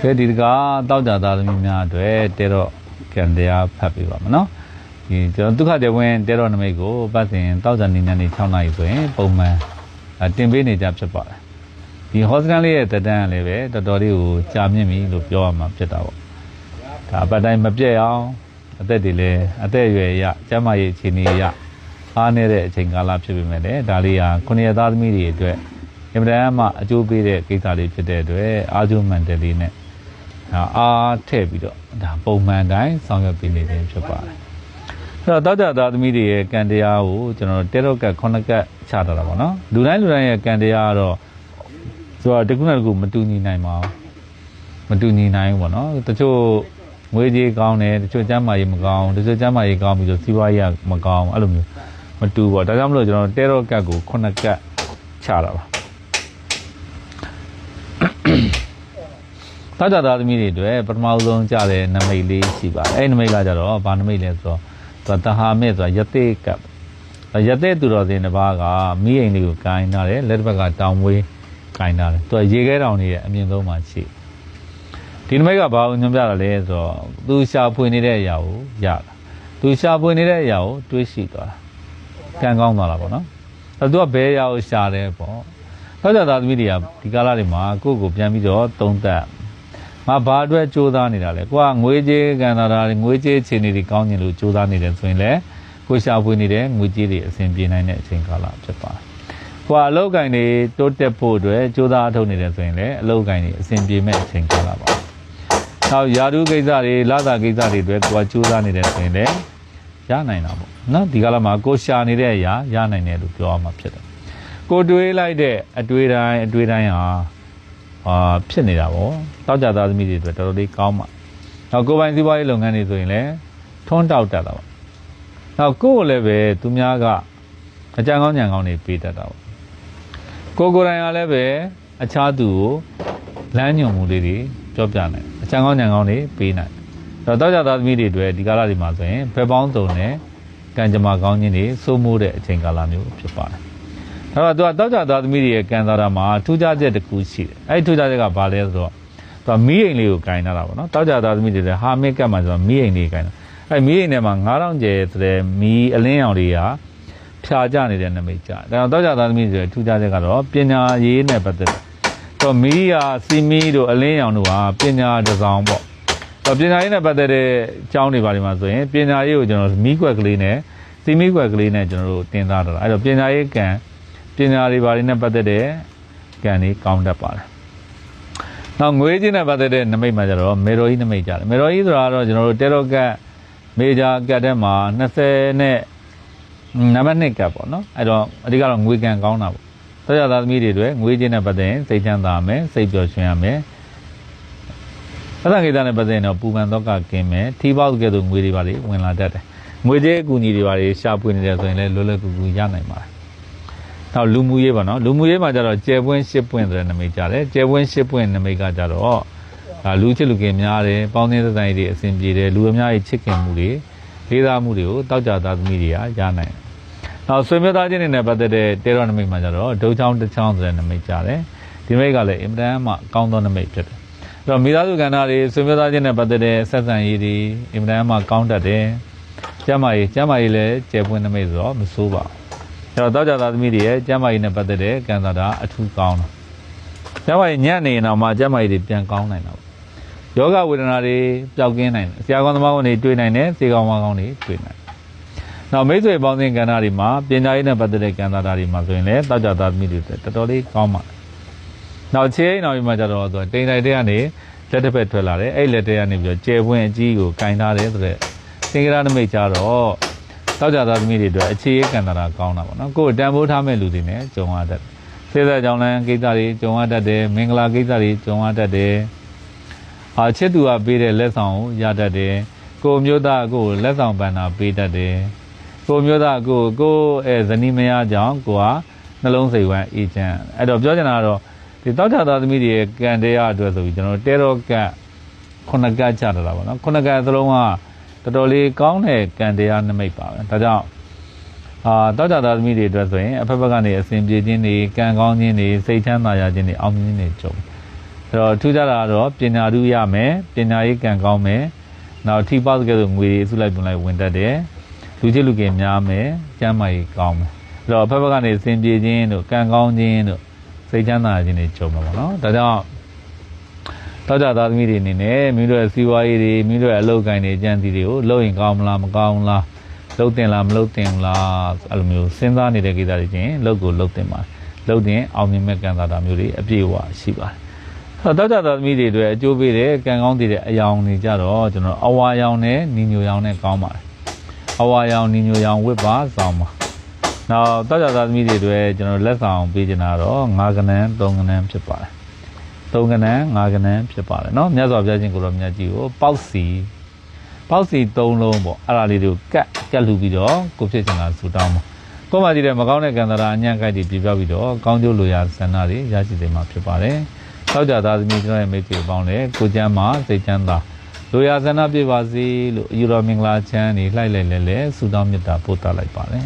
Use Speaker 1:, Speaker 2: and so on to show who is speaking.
Speaker 1: ကဲဒီတကားတောက်ကြသားသမီးများအတွက်တဲတော့ကံတရားဖတ်ပြပါမယ်နော်ဒီကျွန်တော်ဒုက္ခတေဝင်တဲတော့နမိတ်ကိုပတ်စဉ်တောက်ကြနေညနေ6နာရီဆိုရင်ပုံမှန်အတင်ပေးနေကြဖြစ်ပါတယ်ဒီ hostel လေးရဲ့တက်တန်းကလည်းပဲတော်တော်လေးကိုကြာမြင့်ပြီလို့ပြောရမှာဖြစ်တာပေါ့ဒါအပတ်တိုင်းမပြည့်အောင်အသက်တွေလည်းအသက်အရွယ်ရကျန်းမာရေးအခြေအနေရအားနေတဲ့အချိန်ကာလဖြစ်ပေမဲ့လည်းဒါလေးဟာခုနှစ်ရက်သားသမီးတွေအတွက် အင်မတန်မှအကျိုးပေးတဲ့ကိစ္စလေးဖြစ်တဲ့အတွက်အာဇုမန်တယ်လေးနဲ့အာအားထည့်ပြီးတော့ဒါပုံမှန်တိုင်းဆောင်ရွက်ပေးနေတယ်ဖြစ်ပါတယ်။အဲ့တော့တောက်ကြသားသမီးတွေရဲ့ကံတရားကိုကျွန်တော်တဲတော့ကတ်ခုနှစ်ကတ်ချထားတာပေါ့နော်။လူတိုင်းလူတိုင်းရဲ့ကံတရားကတော့ဆိုတော့တခုနဲ့တခုမတူညီနိုင်ပါဘူး။မတူညီနိုင်ဘူးပေါ့နော်။တချို့ငွေကြေးကောင်းတယ်တချို့ကျန်းမာရေးမကောင်းတချို့ကျန်းမာရေးကောင်းပြီးတော့စီးပွားရေးကမကောင်းအဲ့လိုမျိုးမတူပေါ့ဒါကြောင့်မလို့ကျွန်တော်တဲတော့ကတ်ကိုခုနှစ်ကတ်ချတာပါ။ တောက်ကြသားသမီးတွေအတွက်ပထမဆုံးကြတဲ့နမိတ်လေးရှိပါတယ်အဲ့ဒီနမိတ်ကကြတော့ဘာနမိတ်လဲဆိုတော့သူကတဟာမေဆိုတာယသိကပ်ယသိသူတော်စင်တစ်ပါးကမိအိမ်လေးကိုကိုင်းထားတယ်လက်တစ်ဘက်ကတောင်မွေးကိုင်းထားတယ်သူကရေခဲတောင်တွေရဲ့အမြင့်ဆုံးမှာရှိဒီနမိတ်ကဘာကိုညွှန်ပြတာလဲဆိုတော့သူရှာဖွေနေတဲ့အရာကိုရတာသူရှာဖွေနေတဲ့အရာကိုတွေးရှိသွားတာကံကောင်းသွားတာပေါ့နော်အဲသူကဘယ်အရာကိုရှာတယ်ပေါ့ တောက်ကြသားသမီးတွေကဒီကာလတွေမှာကိုယ့်ကိုပြန်ပြီးတော့သုံးသပ်ငါဘာအတွက်စူးစမ်းနေတာလဲကိုကငွေကြေးကန်တာတွေငွေကြေးအခြေအနေတွေကောင်းကျင်လို့စူးစမ်းနေတယ်ဆိုရင်လည်းကိုရှာဖွေနေတဲ့ငွေကြေးတွေအဆင်ပြေနိုင်တဲ့အချိန်ကာလဖြစ်ပါတယ်။ကိုကအလောက်ကိုင်းတွေတိုးတက်ဖို့အတွက်စူးစမ်းအထုတ်နေတယ်ဆိုရင်လည်းအလောက်ကိုင်းတွေအဆင်ပြေမဲ့အချိန်ကာလပါ။နောက်ယာတုကိစ္စတွေလာသာကိစ္စတွေအတွက်ကိုကစူးစမ်းနေတယ်ဆိုရင်လည်းရနိုင်တာပေါ့နော်ဒီကာလမှာကိုရှာနေတဲ့အရာရနိုင်တယ်လို့ပြောရမှာဖြစ်တယ်။ ကိုတွေးလိုက်တဲ့အတွေးတိုင်းအတွေးတိုင်းဟာအာဖြစ်နေတာပေါ့တောက်ကြသားသမီးတွေအတွက်တော်တော်လေးကောင်းပါနောက်ကိုယ်ပိုင်စီးပွားရေးလုပ်ငန်းတွေဆိုရင်လည်းထွန်းတောက်တတ်တာပေါ့နောက်ကိုယ်ကိုလည်းပဲသူများကအကြံကောင်းညံကောင်းတွေပေးတတ်တာပေါ့ကိုယ်ကိုယ်တိုင်ကလည်းပဲအခြားသူကိုလမ်းညွှန်မှုလေးတွေပြောပြနိုင်အကြံကောင်းညံကောင်းတွေပေးနိုင်တော့တောက်ကြသားသမီးတွေအတွက်ဒီကာလတွေမှာဆိုရင်ဘယ်ပေါင်းစုံနဲ့ကံကြမ္မာကောင်းခြင်းတွေစိုးမိုးတဲ့အချိန်ကာလမျိုးဖြစ်ပါတယ် အဲ့တော့သူကတောက်ကြသားသမီးတွေရဲ့ကံသားတာမှာထူးခြားချက်တစ်ခုရှိတယ်အဲ့ဒီထူးခြားချက်ကဘာလဲဆိုတော့သူကမီးအိမ်လေးကိုကင်ထားတာပေါ့နော်တောက်ကြသားသမီးတွေလည်းဟာမစ်ကတ်မှာဆိုတော့မီးအိမ်လေးကင်တာအဲ့မီးအိမ်ထဲမှာ9000ကျယ်ဆိုတဲ့မီးအလင်းရောင်လေးကဖြာကျနေတဲ့နမိတ်ကြတယ်ဒါတော့တောက်ကြသားသမီးတွေရဲ့ထူးခြားချက်ကတော့ပညာရေးနဲ့ပတ်သက်တယ်တော့မီးရာစီမီတို့အလင်းရောင်တို့ဟာပညာတစ်စောင်ပေါ့တော့ပညာရေးနဲ့ပတ်သက်တဲ့အကြောင်းတွေပါဒီမှာဆိုရင်ပညာရေးကိုကျွန်တော်မီးကွက်ကလေးနဲ့စီမီးကွက်ကလေးနဲ့ကျွန်တော်တို့တင်သားတာအဲ့တော့ပညာရေးကံ ပညာတွေဘာတွေနဲ့ပတ်သက်တဲ့ကံတွေကောင်းတတ်ပါတယ်။နောက်ငွေချင်းနဲ့ပတ်သက်တဲ့နမိတ်မှာကျတော့မေရိုကြီးနမိတ်ကြတယ်။မေရိုကြီးဆိုတာကတော့ကျွန်တော်တို့တေရောကတ်မေဂျာကတ်ထဲမှာ20နဲ့နံပါတ်2ကတ်ပေါ့နော်။အဲ့တော့အဓိကတော့ငွေကံကောင်းတာပေါ့။သောကြသားသမီးတွေတွေငွေချင်းနဲ့ပတ်သက်ရင်စိတ်ချမ်းသာမယ်စိတ်ပျော်ရွှင်ရမယ်။ပဒံကိစ္စနဲ့ပတ်သက်ရင်တော့ပူပန်တော့ကကင်းမယ်။ထီပေါက်ကဲ့သို့ငွေတွေပါလေဝင်လာတတ်တယ်။ငွေကြေးအကူအညီတွေပါလေရှာဖွေနေတယ်ဆိုရင်လည်းလွယ်လွယ်ကူကူရနိုင်ပါတယ်။ နောက်လူမှုရေးပါနော်လူမှုရေးမှာကျတော့ကျယ်ပွင့်ရှစ်ပွင့်ဆိုတဲ့နမိတ်ကြတယ်ကျယ်ပွင့်ရှစ်ပွင့်နမိတ်ကကြတော့ဒါလူချစ်လူခင်များတယ်ပေါင်းသင်းသက်ဆိုင်တွေအစဉ်ပြေတယ်လူအများကြီးချစ်ခင်မှုတွေလေးစားမှုတွေကိုတောက်ကြသားသမီးတွေကရနိုင်တယ်နောက်ဆွေမျိုးသားချင်းတွေနဲ့ပတ်သက်တဲ့တေရောနမိတ်မှာကျတော့ဒုချောင်းတစ်ချောင်းဆိုတဲ့နမိတ်ကြတယ်ဒီနမိတ်ကလည်းအင်မတန်မှကောင်းသောနမိတ်ဖြစ်တယ်အဲ့တော့မိသားစုကဏ္ဍတွေဆွေမျိုးသားချင်းနဲ့ပတ်သက်တဲ့ဆက်ဆံရေးတွေအင်မတန်မှကောင်းတတ်တယ်ကျမ်းမာရေးကျမ်းမာရေးလည်းကျယ်ပွင့်နမိတ်ဆိုတော့မဆိုးပါဘူး အဲ့တော့တောက်ကြသားသမီးတွေရဲ့ကျမ်းမာရေးနဲ့ပတ်သက်တဲ့ကံစားတာအထူးကောင်းတာကျမ်းမာရေးညံ့နေရင်တော့မှကျမ်းမာရေးတွေပြန်ကောင်းနိုင်တာပေါ့ယောဂဝေဒနာတွေပျောက်ကင်းနိုင်တယ်ဆရာကောင်းသမားကောင်းတွေတွေ့နိုင်တယ်စေကောင်းမကောင်းတွေတွေ့နိုင်တယ်နောက်မိတ်ဆွေပေါင်းသင်းကဏ္ဍတွေမှာပညာရေးနဲ့ပတ်သက်တဲ့ကံစားတာတွေမှာဆိုရင်လည်းတောက်ကြသားသမီးတွေအတွက်တော်တော်လေးကောင်းပါတယ်နောက်ချေးနောက်ပြီးမှကျတော့သူတိန်တိုင်တဲ့ကနေလက်တစ်ဖက်ထွက်လာတယ်အဲ့လက်တဲ့ကနေပြီးတော့ကျဲပွင့်အကြီးကိုကင်ထားတယ်ဆိုတဲ့သင်္ကရနမိတ်ကြတော့ တောက်ကြသားသမီးတွေအတွက်အခြေရေးကံတာကောင်းတာပေါ့နော်ကိုယ်တန်ဖိုးထားမဲ့လူတွေနဲ့ကြုံရတတ်တယ်စေသက်ကြောင့်လည်းကိစ္စတွေကြုံရတတ်တယ်မင်္ဂလာကိစ္စတွေကြုံရတတ်တယ်အာချစ်သူကပေးတဲ့လက်ဆောင်ကိုရတတ်တယ်ကိုယ်မျိုးသားကိုယ်လက်ဆောင်ပန်တာပေးတတ်တယ်ကိုယ်မျိုးသားကိုယ်ကိုယ်အဲဇနီးမယားကြောင့်ကိုကနှလုံးစိတ်ဝမ်းအေးချမ်းအဲ့တော့ပြောချင်တာကတော့ဒီတောက်ကြသားသမီးတွေရဲ့ကံတရားအတွက်ဆိုပြီးကျွန်တော်တို့တဲတော့ကတ်ခုနှစ်ကတ်ချတာတာပေါ့နော်ခုနှစ်ကတ်သလုံးက တော်တော်လေးကောင်းတဲ့ကံတရားနမိတ်ပါပဲဒါကြောင့်အာတောက်ကြသားသမီးတွေအတွက်ဆိုရင်အဖက်ဖက်ကနေအစဉ်ပြေခြင်းတွေကံကောင်းခြင်းတွေစိတ်ချမ်းသာရခြင်းတွေအောင်မြင်ခြင်းတွေကြုံအဲ့တော့ထူးခြားတာကတော့ပညာဓုရမယ်ပညာရေးကံကောင်းမယ်နောက်ထိပါကဲ့သို့ငွေတွေအစုလိုက်ပုံလိုက်ဝင်တတ်တယ်လူချင်းလူကင်များမယ်ကျမ်းမာရေးကောင်းမယ်အဲ့တော့ဖက်ဖက်ကနေစင်ပြေခြင်းတို့ကံကောင်းခြင်းတို့စိတ်ချမ်းသာခြင်းတွေကြုံမှာပေါ့နော်ဒါကြောင့် တောကြသားသမီးတွေအနေနဲ့မိတို့ရဲ့စီးပွားရေးတွေမိတို့ရဲ့အလုပ်ကိုင်တွေအကြံစီတွေကိုလုပ်ရင်ကောင်းမလားမကောင်းဘူးလားလုပ်တင်လားမလုပ်တင်ဘူးလားအဲ့လိုမျိုးစဉ်းစားနေတဲ့ကိစ္စတွေချင်းလုပ်ကိုလုပ်တင်ပါတယ်လုပ်တင်အောင်မြင်မဲ့ကံသာတာမျိုးတွေအပြည့်အဝရှိပါတယ်တောက်ကြသားသမီးတွေအတွက်အကျိုးပေးတယ်ကံကောင်းတည်တဲ့အယောင်တွေကြတော့ကျွန်တော်အဝါရောင်နဲ့နီညိုရောင်နဲ့ကောင်းပါတယ်အဝါရောင်နီညိုရောင်ဝစ်ပါဆောင်ပါနောက်တောက်ကြသားသမီးတွေအတွက်ကျွန်တော်လက်ဆောင်ပေးချင်တာတော့ငါးကနန်းသုံးကနန်းဖြစ်ပါတယ် သုံးကနန်းငါးကနန်းဖြစ်ပါတယ်เนาะမြတ်စွာဘုရားရှင်ကိုရောမြတ်ကြီးကိုပေါက်စီပေါက်စီ၃လုံးပေါ့အဲ့ဒါလေးတွေကိုကတ်ကတ်လူပြီးတော့ကိုဖြစ်ချင်တာဆူတောင်းပါကိုယ်မှကြည့်တဲ့မကောင်းတဲ့ကံတရာအညံ့ကိုက်တွေပြပြောက်ပြီးတော့ကောင်းကျိုးလိုရာဆန္ဒတွေရရှိစေမှာဖြစ်ပါတယ် တောက်ကြသားသမီးကျွန်တော်ရဲ့မိတ်ဆွေပေါင်းလည်းကိုကျမ်းမှာစိတ်ချမ်းသာလိုရာဆန္ဒပြပါစေလို့အယူတော်မင်္ဂလာချမ်းနေလှိုက်လိုက်လဲလဲဆုတောင်းမေတ္တာပို့သလိုက်ပါတယ်